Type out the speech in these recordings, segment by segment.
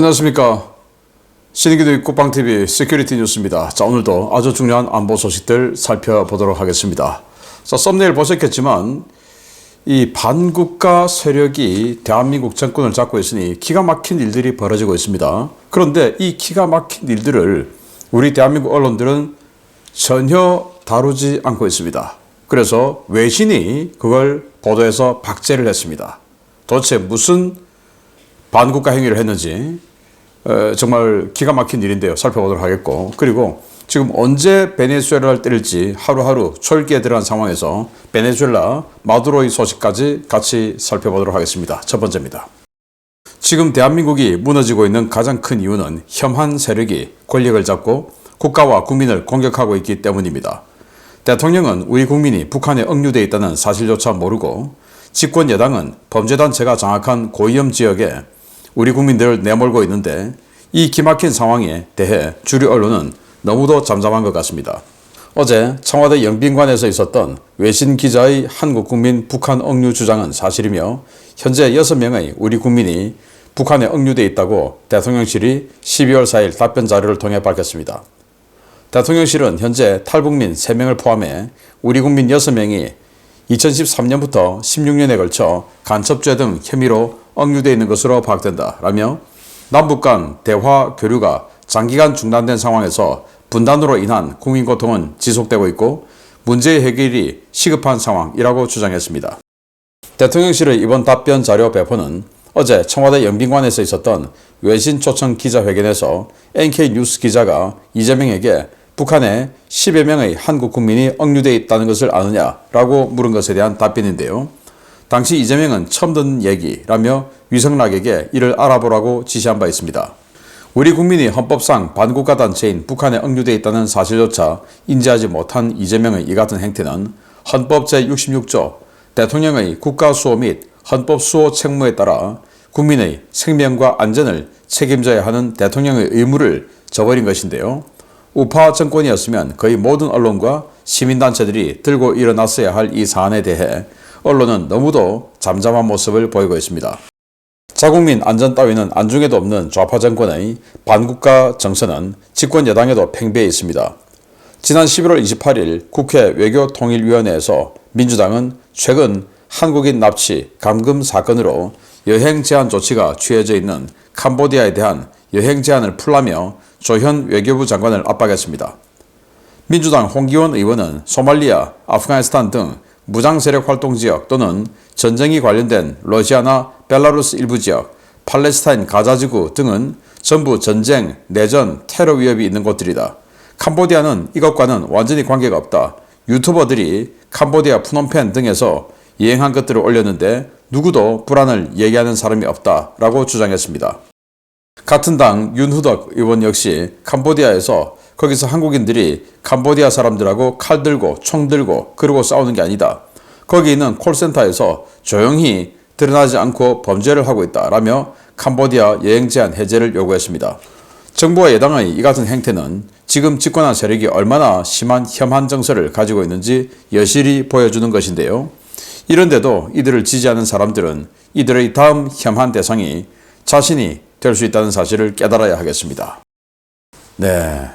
안녕하십니까. 신의기도 국방TV 시큐리티 뉴스입니다. 자, 오늘도 아주 중요한 안보 소식들 살펴보도록 하겠습니다. 자, 썸네일 보셨겠지만, 이 반국가 세력이 대한민국 정권을 잡고 있으니 기가 막힌 일들이 벌어지고 있습니다. 그런데 이 기가 막힌 일들을 우리 대한민국 언론들은 전혀 다루지 않고 있습니다. 그래서 외신이 그걸 보도해서 박제를 했습니다. 도대체 무슨 반국가 행위를 했는지 에, 정말 기가 막힌 일인데요. 살펴보도록 하겠고 그리고 지금 언제 베네수엘라를 때릴지 하루하루 철기에 들어간 상황에서 베네수엘라 마두로의 소식까지 같이 살펴보도록 하겠습니다. 첫 번째입니다. 지금 대한민국이 무너지고 있는 가장 큰 이유는 혐한 세력이 권력을 잡고 국가와 국민을 공격하고 있기 때문입니다. 대통령은 우리 국민이 북한에 억류돼 있다는 사실조차 모르고 집권 여당은 범죄단체가 장악한 고위험 지역에 우리 국민들을 내몰고 있는데 이 기막힌 상황에 대해 주류 언론은 너무도 잠잠한 것 같습니다. 어제 청와대 영빈관에서 있었던 외신 기자의 한국 국민 북한 억류 주장은 사실이며 현재 6명의 우리 국민이 북한에 억류돼 있다고 대통령실이 12월 4일 답변 자료를 통해 밝혔습니다. 대통령실은 현재 탈북민 3명을 포함해 우리 국민 6명이 2013년부터 16년에 걸쳐 간첩죄 등 혐의로 억류되어 있는 것으로 파악된다. 라며 남북 간 대화 교류가 장기간 중단된 상황에서 분단으로 인한 국민 고통은 지속되고 있고 문제의 해결이 시급한 상황이라고 주장했습니다. 대통령실의 이번 답변 자료 배포는 어제 청와대 영빈관에서 있었던 외신 초청 기자회견에서 NK 뉴스 기자가 이재명에게 북한에 10여 명의 한국 국민이 억류되어 있다는 것을 아느냐라고 물은 것에 대한 답변인데요. 당시 이재명은 처음 듣는 얘기라며 위성락에게 이를 알아보라고 지시한 바 있습니다. 우리 국민이 헌법상 반국가 단체인 북한에 억류되어 있다는 사실조차 인지하지 못한 이재명의 이 같은 행태는 헌법 제66조 대통령의 국가수호 및 헌법수호 책무에 따라 국민의 생명과 안전을 책임져야 하는 대통령의 의무를 저버린 것인데요. 우파 정권이었으면 거의 모든 언론과 시민단체들이 들고 일어났어야 할 이 사안에 대해 언론은 너무도 잠잠한 모습을 보이고 있습니다. 자국민 안전 따위는 안중에도 없는 좌파 정권의 반국가 정서는 집권 여당에도 팽배해 있습니다. 지난 11월 28일 국회 외교통일위원회에서 민주당은 최근 한국인 납치, 감금 사건으로 여행 제한 조치가 취해져 있는 캄보디아에 대한 여행 제한을 풀라며 조현 외교부 장관을 압박했습니다. 민주당 홍기원 의원은 소말리아, 아프가니스탄 등 무장세력 활동 지역 또는 전쟁이 관련된 러시아나 벨라루스 일부 지역, 팔레스타인 가자지구 등은 전부 전쟁, 내전, 테러 위협이 있는 곳들이다. 캄보디아는 이것과는 완전히 관계가 없다. 유튜버들이 캄보디아 푸놈펜 등에서 여행한 것들을 올렸는데 누구도 불안을 얘기하는 사람이 없다 라고 주장했습니다. 같은 당 윤후덕 의원 역시 캄보디아에서 거기서 한국인들이 캄보디아 사람들하고 칼 들고 총 들고 그러고 싸우는 게 아니다. 거기 있는 콜센터에서 조용히 드러나지 않고 범죄를 하고 있다라며 캄보디아 여행 제한 해제를 요구했습니다. 정부와 여당의 이 같은 행태는 지금 집권한 세력이 얼마나 심한 혐한 정서를 가지고 있는지 여실히 보여주는 것인데요. 이런데도 이들을 지지하는 사람들은 이들의 다음 혐한 대상이 자신이 될 수 있다는 사실을 깨달아야 하겠습니다. 네.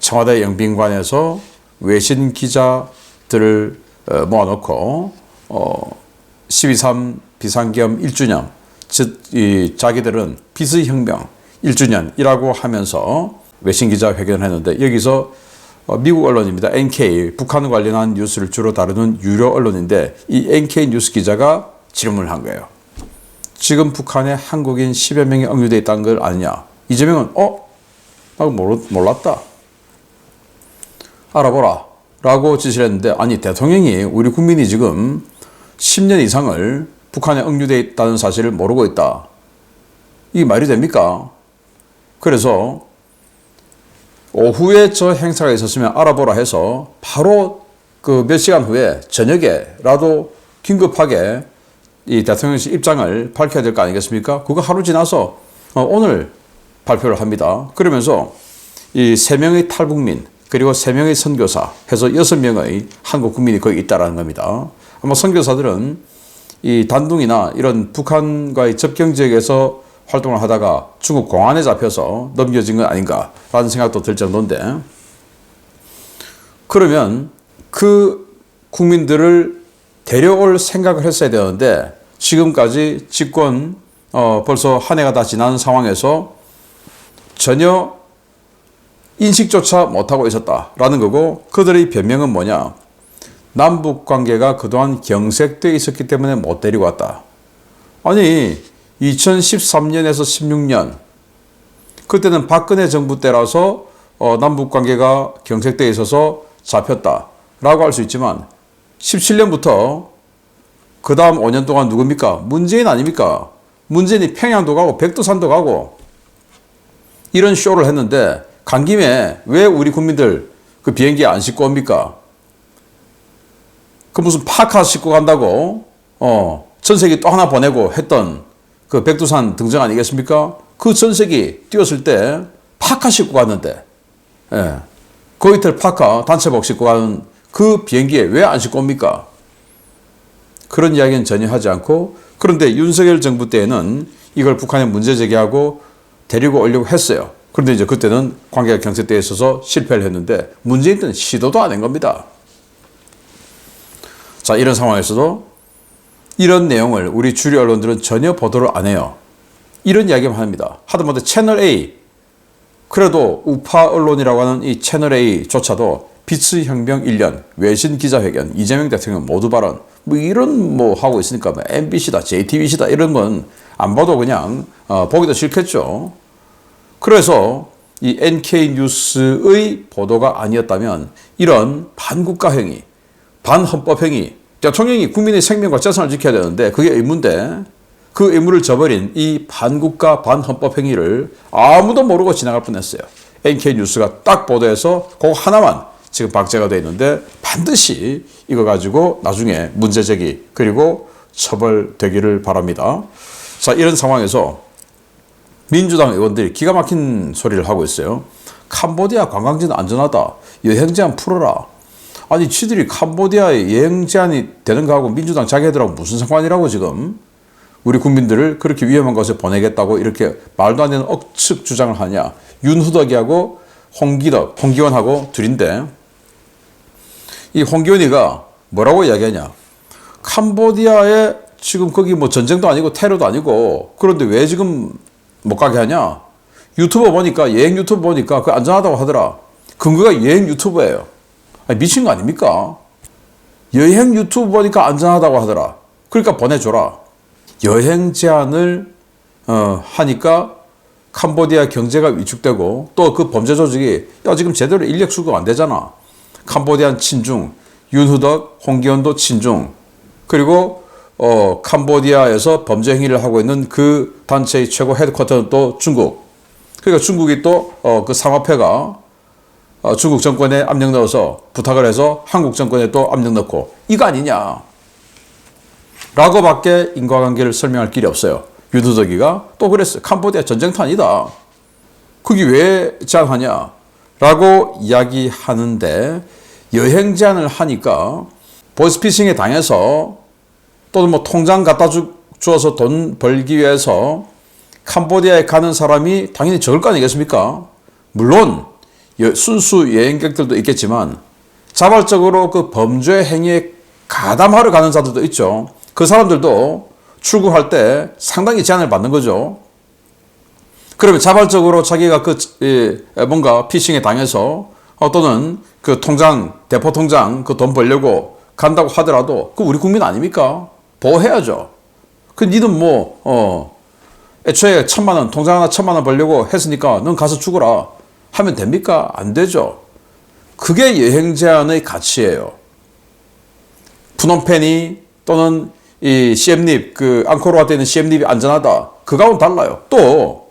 청와대 영빈관에서 외신 기자들을 어, 모아놓고 어, 12.3 비상겸 1주년, 즉 이 자기들은 비스혁명 1주년이라고 하면서 외신 기자 회견을 했는데 여기서 어, 미국 언론입니다. NK 북한 관련한 뉴스를 주로 다루는 유료 언론인데 이 NK 뉴스 기자가 질문을 한 거예요. 지금 북한에 한국인 10여 명이 억류돼 있다는 걸 아느냐? 이재명은 어? 나 몰랐다. 알아보라. 라고 지시를 했는데 아니 대통령이 우리 국민이 지금 10년 이상을 북한에 억류돼 있다는 사실을 모르고 있다. 이게 말이 됩니까? 그래서 오후에 저 행사가 있었으면 알아보라 해서 바로 그 몇 시간 후에 저녁에라도 긴급하게 이 대통령실 입장을 밝혀야 될 거 아니겠습니까? 그거 하루 지나서 어, 오늘 발표를 합니다. 그러면서 이 세 명의 탈북민 그리고 세 명의 선교사 해서 여섯 명의 한국 국민이 거기 있다라는 겁니다. 아마 선교사들은 이 단둥이나 이런 북한과의 접경 지역에서 활동을 하다가 중국 공안에 잡혀서 넘겨진 건 아닌가라는 생각도 들 정도인데 그러면 그 국민들을 데려올 생각을 했어야 되는데 지금까지 집권 어, 벌써 한 해가 다 지난 상황에서 전혀 인식조차 못하고 있었다라는 거고 그들의 변명은 뭐냐 남북 관계가 그동안 경색돼 있었기 때문에 못 데리고 왔다. 아니 2013년에서 16년 그때는 박근혜 정부 때라서 어, 남북 관계가 경색돼 있어서 잡혔다라고 할 수 있지만 17년부터 그 다음 5년 동안 누굽니까? 문재인 아닙니까? 문재인이 평양도 가고 백두산도 가고 이런 쇼를 했는데 간 김에 왜 우리 국민들 그 비행기에 안 싣고 옵니까? 그 무슨 파카 싣고 간다고 어 전세기 또 하나 보내고 했던 그 백두산 등장 아니겠습니까? 그 전세기 뛰었을 때 파카 싣고 갔는데 예. 그 이틀 파카 단체복 싣고 가는 그 비행기에 왜 안 싣고 옵니까? 그런 이야기는 전혀 하지 않고 그런데 윤석열 정부 때에는 이걸 북한에 문제 제기하고 데리고 오려고 했어요. 그런데 이제 그때는 관계가 경색되어 있어서 실패를 했는데 문재인 때는 시도도 안 한 겁니다. 자, 이런 상황에서도 이런 내용을 우리 주류 언론들은 전혀 보도를 안 해요. 이런 이야기만 합니다. 하다못해 채널 A, 그래도 우파 언론이라고 하는 이 채널 A조차도 비츠 혁명 1년, 외신 기자회견, 이재명 대통령 모두 발언, 뭐 이런 뭐 하고 있으니까 뭐 MBC다, JTBC다 이런 건 안 봐도 그냥 어, 보기도 싫겠죠. 그래서 이 NK 뉴스의 보도가 아니었다면 이런 반국가 행위, 반헌법 행위, 대통령이 국민의 생명과 재산을 지켜야 되는데 그게 의무인데 그 의무를 저버린 이 반국가 반헌법 행위를 아무도 모르고 지나갈 뻔했어요. NK 뉴스가 딱 보도해서 그거 하나만 지금 박제가 돼 있는데 반드시 이거 가지고 나중에 문제 제기 그리고 처벌되기를 바랍니다. 자 이런 상황에서 민주당 의원들이 기가 막힌 소리를 하고 있어요. 캄보디아 관광지는 안전하다. 여행 제한 풀어라. 아니 지들이 캄보디아에 여행 제한이 되는 거하고 민주당 자기들하고 무슨 상관이라고 지금 우리 국민들을 그렇게 위험한 곳에 보내겠다고 이렇게 말도 안 되는 억측 주장을 하냐. 윤후덕이하고 홍기덕, 홍기원하고 둘인데 이 홍기원이가 뭐라고 이야기하냐. 캄보디아에 지금 거기 뭐 전쟁도 아니고 테러도 아니고 그런데 왜 지금 못 가게 하냐? 유튜버 보니까 여행 유튜브 보니까 그 안전하다고 하더라. 근거가 여행 유튜브예요. 아니, 미친 거 아닙니까? 여행 유튜브 보니까 안전하다고 하더라. 그러니까 보내줘라. 여행 제한을 어, 하니까 캄보디아 경제가 위축되고 또 그 범죄 조직이 야 지금 제대로 인력 수급 안 되잖아. 캄보디안 친중, 윤후덕, 홍기원도 친중, 그리고 어, 캄보디아에서 범죄 행위를 하고 있는 그 단체의 최고 헤드쿼터는 또 중국. 그러니까 중국이 또 어, 그 상업회가 어, 중국 정권에 압력 넣어서 부탁을 해서 한국 정권에 또 압력 넣고 이거 아니냐. 라고밖에 인과관계를 설명할 길이 없어요. 유두덕이가 또 그랬어요. 캄보디아 전쟁터 아니다. 그게 왜 제한하냐? 라고 이야기하는데 여행 제한을 하니까 보이스피싱에 당해서 또는 뭐 통장 갖다 주, 주어서 돈 벌기 위해서 캄보디아에 가는 사람이 당연히 적을 거 아니겠습니까? 물론 순수 여행객들도 있겠지만 자발적으로 그 범죄 행위에 가담하러 가는 자들도 있죠. 그 사람들도 출국할 때 상당히 제한을 받는 거죠. 그러면 자발적으로 자기가 그 뭔가 피싱에 당해서 또는 그 통장 대포 통장 그 돈 벌려고 간다고 하더라도 그 우리 국민 아닙니까? 보호해야죠. 그 니는 뭐 어, 애초에 천만 원 통장 하나 천만 원 벌려고 했으니까 넌 가서 죽어라 하면 됩니까? 안 되죠. 그게 여행 제한의 가치예요. 푸놈펜이 또는 이 시엠립 그 앙코르와트에 있는 시엠립이 안전하다. 그거하고는 달라요. 또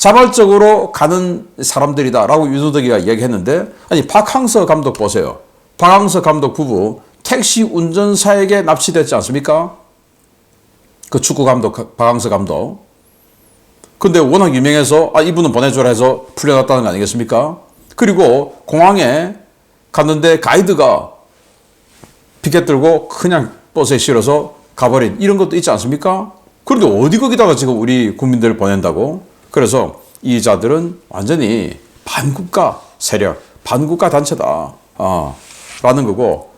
자발적으로 가는 사람들이다라고 유도덕이가 이야기했는데 아니 박항서 감독 보세요. 박항서 감독 부부 택시 운전사에게 납치됐지 않습니까? 그 축구 감독 박항서 감독. 근데 워낙 유명해서 아 이분은 보내줘라 해서 풀려났다는 거 아니겠습니까? 그리고 공항에 갔는데 가이드가 피켓 들고 그냥 버스에 실어서 가버린 이런 것도 있지 않습니까? 그런데 어디 거기다가 지금 우리 국민들을 보낸다고? 그래서 이 자들은 완전히 반국가 세력, 반국가 단체다. 아, 라는 거고,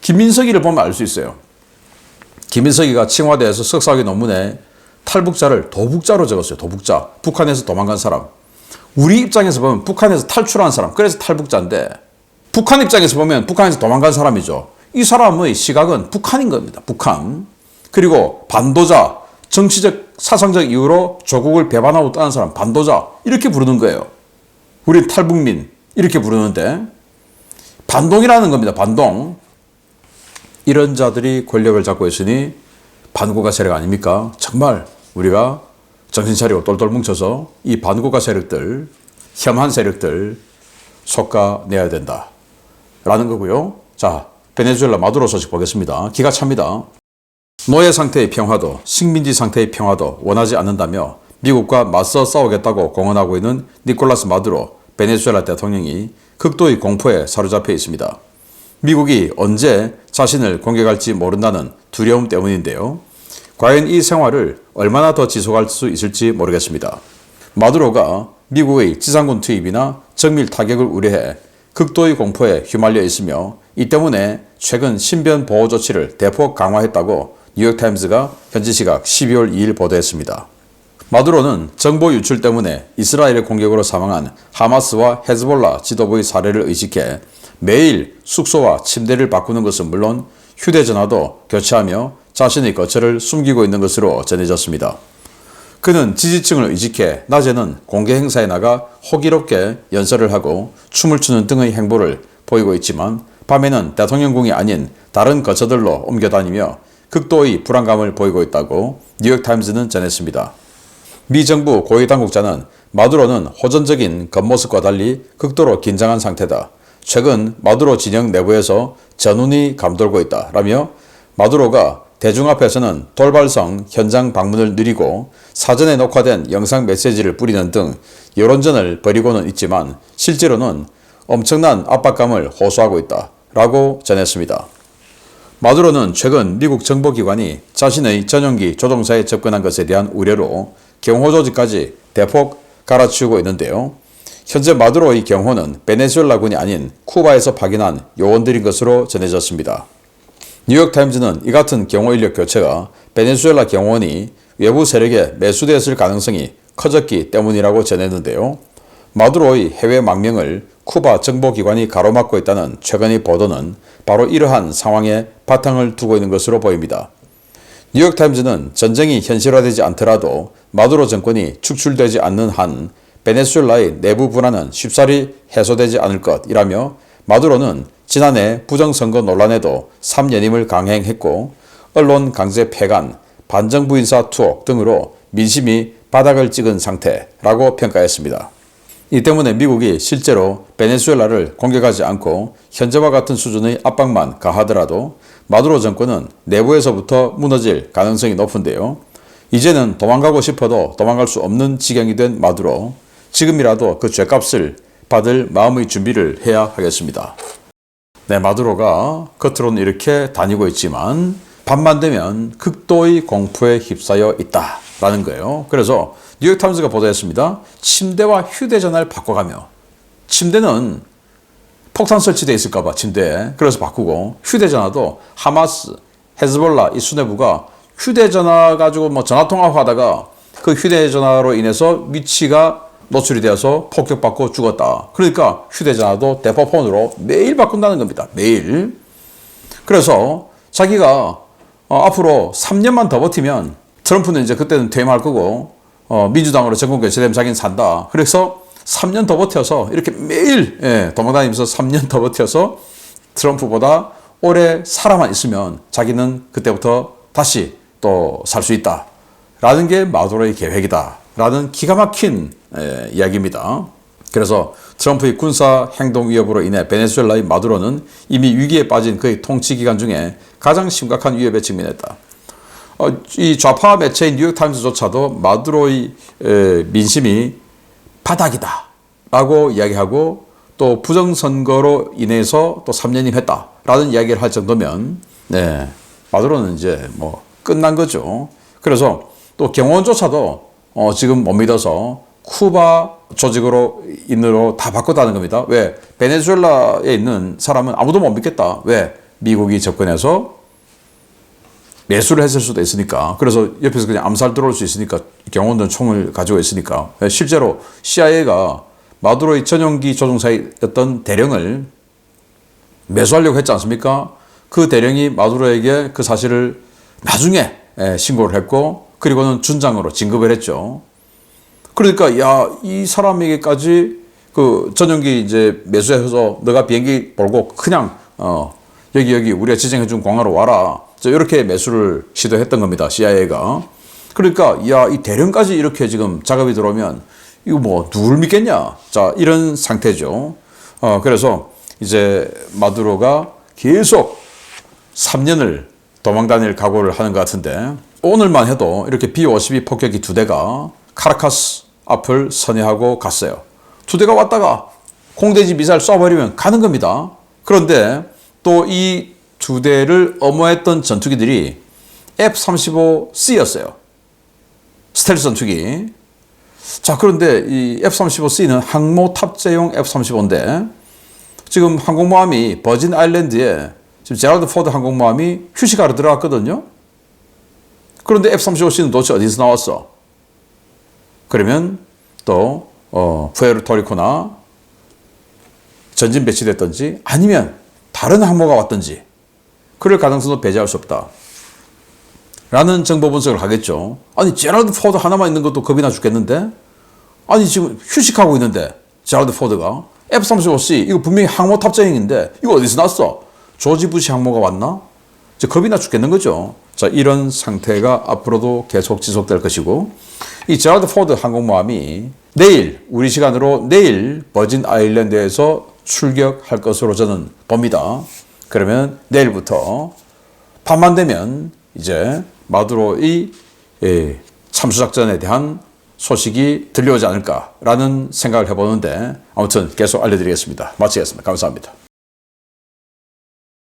김민석이를 보면 알 수 있어요. 김민석이가 칭화대에서 석사학위 논문에 탈북자를 도북자로 적었어요. 도북자. 북한에서 도망간 사람. 우리 입장에서 보면 북한에서 탈출한 사람. 그래서 탈북자인데 북한 입장에서 보면 북한에서 도망간 사람이죠. 이 사람의 시각은 북한인 겁니다. 북한. 그리고 반도자. 정치적, 사상적 이유로 조국을 배반하고 떠난 사람. 반도자. 이렇게 부르는 거예요. 우리 탈북민. 이렇게 부르는데 반동이라는 겁니다. 반동. 이런 자들이 권력을 잡고 있으니 반국가 세력 아닙니까? 정말 우리가 정신 차리고 똘똘 뭉쳐서 이 반국가 세력들, 혐한 세력들 속아내야 된다. 라는 거고요. 자, 베네수엘라 마두로 소식 보겠습니다. 기가 찹니다. 노예 상태의 평화도, 식민지 상태의 평화도 원하지 않는다며 미국과 맞서 싸우겠다고 공언하고 있는 니콜라스 마두로 베네수엘라 대통령이 극도의 공포에 사로잡혀 있습니다. 미국이 언제 자신을 공격할지 모른다는 두려움 때문인데요. 과연 이 생활을 얼마나 더 지속할 수 있을지 모르겠습니다. 마두로가 미국의 지상군 투입이나 정밀 타격을 우려해 극도의 공포에 휘말려 있으며 이 때문에 최근 신변 보호 조치를 대폭 강화했다고 뉴욕타임즈가 현지 시각 12월 2일 보도했습니다. 마두로는 정보 유출 때문에 이스라엘의 공격으로 사망한 하마스와 헤즈볼라 지도부의 사례를 의식해 매일 숙소와 침대를 바꾸는 것은 물론 휴대전화도 교체하며 자신의 거처를 숨기고 있는 것으로 전해졌습니다. 그는 지지층을 의식해 낮에는 공개 행사에 나가 호기롭게 연설을 하고 춤을 추는 등의 행보를 보이고 있지만 밤에는 대통령궁이 아닌 다른 거처들로 옮겨 다니며 극도의 불안감을 보이고 있다고 뉴욕타임즈는 전했습니다. 미 정부 고위 당국자는 마두로는 호전적인 겉모습과 달리 극도로 긴장한 상태다. 최근 마두로 진영 내부에서 전운이 감돌고 있다. 라며 마두로가 대중 앞에서는 돌발성 현장 방문을 늘리고 사전에 녹화된 영상 메시지를 뿌리는 등 여론전을 벌이고는 있지만 실제로는 엄청난 압박감을 호소하고 있다. 라고 전했습니다. 마두로는 최근 미국 정보기관이 자신의 전용기 조종사에 접근한 것에 대한 우려로 경호 조직까지 대폭 갈아치우고 있는데요. 현재 마두로의 경호는 베네수엘라군이 아닌 쿠바에서 파견한 요원들인 것으로 전해졌습니다. 뉴욕타임즈는 이 같은 경호 인력 교체가 베네수엘라 경호원이 외부 세력에 매수되었을 가능성이 커졌기 때문이라고 전했는데요. 마두로의 해외 망명을 쿠바 정보기관이 가로막고 있다는 최근의 보도는 바로 이러한 상황에 바탕을 두고 있는 것으로 보입니다. 뉴욕타임즈는 전쟁이 현실화되지 않더라도 마두로 정권이 축출되지 않는 한 베네수엘라의 내부 불안은 쉽사리 해소되지 않을 것이라며 마두로는 지난해 부정선거 논란에도 3연임을 강행했고 언론 강제 폐간, 반정부 인사 투옥 등으로 민심이 바닥을 찍은 상태라고 평가했습니다. 이 때문에 미국이 실제로 베네수엘라를 공격하지 않고 현재와 같은 수준의 압박만 가하더라도 마두로 정권은 내부에서부터 무너질 가능성이 높은데요. 이제는 도망가고 싶어도 도망갈 수 없는 지경이 된 마두로 지금이라도 그 죄값을 받을 마음의 준비를 해야 하겠습니다. 네, 마두로가 겉으로는 이렇게 다니고 있지만 밤만 되면 극도의 공포에 휩싸여 있다라는 거예요. 그래서 뉴욕타임즈가 보도했습니다. 침대와 휴대전화를 바꿔가며 침대는 폭탄 설치되어 있을까봐 침대에 그래서 바꾸고 휴대전화도 하마스, 헤즈볼라 이 수뇌부가 휴대전화 가지고 뭐 전화통화하다가 그 휴대전화로 인해서 위치가 노출이 되어서 폭격받고 죽었다. 그러니까 휴대전화도 대포폰으로 매일 바꾼다는 겁니다. 매일. 그래서 자기가 어, 앞으로 3년만 더 버티면 트럼프는 이제 그때는 퇴임할 거고 어, 민주당으로 정권 교체되면 자기는 산다. 그래서 3년 더 버텨서 이렇게 매일 예, 도망다니면서 3년 더 버텨서 트럼프보다 오래 살아만 있으면 자기는 그때부터 다시 또 살 수 있다. 라는 게 마두로의 계획이다. 라는 기가 막힌 에, 이야기입니다. 그래서 트럼프의 군사 행동 위협으로 인해 베네수엘라의 마두로는 이미 위기에 빠진 그의 통치 기간 중에 가장 심각한 위협에 직면했다. 어, 이 좌파 매체인 뉴욕타임스조차도 마두로의 에, 민심이 바닥이다. 라고 이야기하고 또 부정선거로 인해서 또 3년임 했다. 라는 이야기를 할 정도면, 네, 마두로는 이제 뭐 끝난 거죠. 그래서 또 경호원조차도 어, 지금 못 믿어서 쿠바 조직으로 인으로 다 바꿨다는 겁니다. 왜? 베네수엘라에 있는 사람은 아무도 못 믿겠다. 왜? 미국이 접근해서 매수를 했을 수도 있으니까. 그래서 옆에서 그냥 암살 들어올 수 있으니까 경호원들은 총을 가지고 있으니까. 실제로 CIA가 마두로의 전용기 조종사였던 대령을 매수하려고 했지 않습니까? 그 대령이 마두로에게 그 사실을 나중에 예, 신고를 했고 그리고는 준장으로 진급을 했죠. 그러니까 야 이 사람에게까지 그 전용기 이제 매수해서 너가 비행기 몰고 그냥 어 여기 여기 우리가 지정해준 공항으로 와라. 저 이렇게 매수를 시도했던 겁니다. CIA가. 그러니까 야 이 대령까지 이렇게 지금 작업이 들어오면 이거 뭐 누굴 믿겠냐? 자 이런 상태죠. 어 그래서 이제 마두로가 계속 3년을 도망 다닐 각오를 하는 것 같은데 오늘만 해도 이렇게 B-52 폭격기 두 대가 카라카스 앞을 선회하고 갔어요. 두 대가 왔다가 공대지 미사일 쏴버리면 가는 겁니다. 그런데 또 이 두 대를 엄호했던 전투기들이 F-35C였어요. 스텔스 전투기. 자, 그런데 이 F-35C는 항모 탑재용 F-35인데 지금 항공모함이 버진 아일랜드에 지금 제라드 포드 항공모함이 휴식하러 들어갔거든요. 그런데 F-35C는 도대체 어디서 나왔어? 그러면 또 어, 푸에르토리코나 전진 배치됐든지 아니면 다른 항모가 왔든지 그럴 가능성도 배제할 수 없다. 라는 정보 분석을 하겠죠. 아니 제라드 포드 하나만 있는 것도 겁이 나 죽겠는데 아니 지금 휴식하고 있는데 제라드 포드가 F-35C 이거 분명히 항모 탑재형인데 이거 어디서 났어? 조지 부시 항모가 왔나? 이제 겁이 나 죽겠는 거죠. 자 이런 상태가 앞으로도 계속 지속될 것이고 이 제라드 포드 항공모함이 내일 우리 시간으로 내일 버진 아일랜드에서 출격할 것으로 저는 봅니다. 그러면 내일부터 밤만 되면 이제 마두로의 예, 참수작전에 대한 소식이 들려오지 않을까라는 생각을 해보는데 아무튼 계속 알려드리겠습니다. 마치겠습니다. 감사합니다.